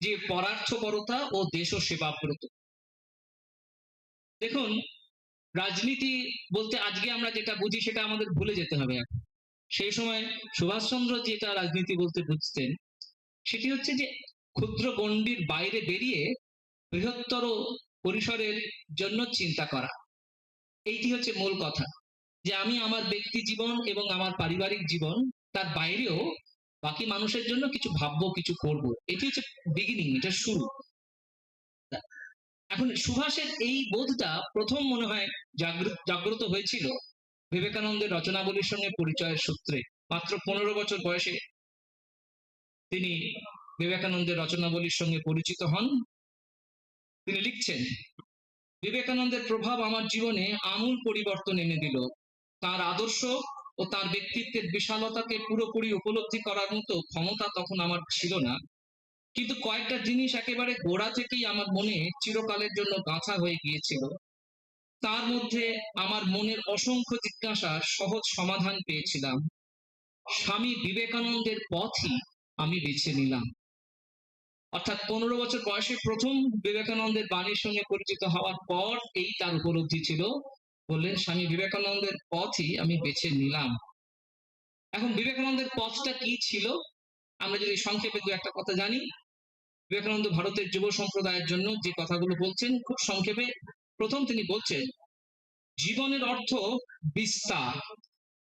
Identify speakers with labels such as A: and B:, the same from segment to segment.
A: যে পরার্থপরতা ও দেশ সেবাব্রত দেখুন, রাজনীতি বলতে আজকে আমরা যেটা বুঝি সেটা আমাদের ভুলে যেতে হবে এখন। সেই সময় সুভাষচন্দ্র যেটা রাজনীতি বলতে বুঝতেন, সেটি হচ্ছে যে ক্ষুদ্র গণ্ডির বাইরে বেরিয়ে বৃহত্তর পরিসরের জন্য চিন্তা করা। এইটি হচ্ছে মূল কথা। যে আমি আমার ব্যক্তি জীবন এবং আমার পারিবারিক জীবন তার বাইরেও বাকি মানুষের জন্য কিছু ভাববো, কিছু করব। এটি হচ্ছে বিগিনিং এটা শুরু। এখন সুভাষের এই বোধটা প্রথম মনে হয় জাগ্রত হয়েছিল বিবেকানন্দের রচনাবলীর সঙ্গে পরিচয়ের সূত্রে। মাত্র পনেরো বছর বয়সে তিনি বিবেকানন্দের রচনাবলীর সঙ্গে পরিচিত হন। তিনি লিখছেন, বিবেকানন্দের প্রভাব আমার জীবনে আমূল পরিবর্তন এনে দিল। তার আদর্শ ও তার ব্যক্তিত্বের বিশালতাকে পুরোপুরি উপলব্ধি করার মতো ক্ষমতা তখন আমার ছিল না। কিন্তু কয়েকটা জিনিস একেবারে গোড়া থেকেই আমার মনে চিরকালের জন্য গাঁথা হয়ে গিয়েছিল। তার মধ্যে আমার মনের অসংখ্য জিজ্ঞাসার সহজ সমাধান পেয়েছিলাম। স্বামী বিবেকানন্দের পথই আমি বেছে নিলাম। অর্থাৎ পনেরো বছর বয়সে প্রথম বিবেকানন্দের বাণীর সঙ্গে পরিচিত হওয়ার পর এই তার উপলব্ধি ছিল। বললেন, স্বামী বিবেকানন্দের পথই আমি বেছে নিলাম। এখন বিবেকানন্দের পথটা কি ছিল? আমরা যদি সংক্ষেপে দু একটা কথা জানি। বিবেকানন্দ ভারতের যুব সম্প্রদায়ের জন্য যে কথাগুলো বলছেন, খুব সংক্ষেপে। প্রথম তিনি বলছেন, জীবনের অর্থ বিস্তার।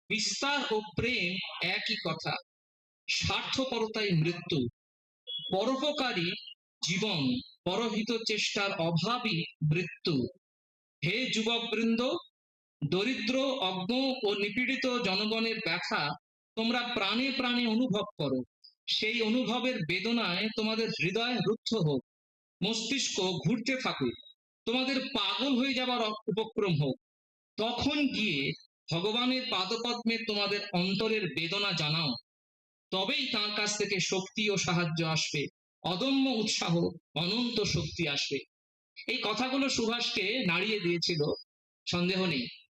A: বিস্তার ও প্রেম একই কথা। স্বার্থপরতাই মৃত্যু। পরোপকারী জীবন, পরহিত চেষ্টার অভাবই মৃত্যু। হে যুবক বৃন্দ দরিদ্র, অজ্ঞ ও নিপীড়িত জনগণের ব্যথা তোমরা প্রাণে প্রাণে অনুভব করো। সেই অনুভবের বেদনায় তোমাদের হৃদয় রুদ্ধ হোক, মস্তিষ্ক ঘুরতে থাকুক, তোমাদের পাগল হয়ে যাবার উপক্রম হোক। তখন গিয়ে ভগবানের পাদপদ্মে তোমাদের অন্তরের বেদনা জানাও। তবেই তার কাছ থেকে শক্তি ও সাহায্য আসবে, অদম্য উৎসাহ, অনন্ত শক্তি আসবে। এই কথাগুলো সুভাষকে নাড়িয়ে দিয়েছিল, সন্দেহ নেই।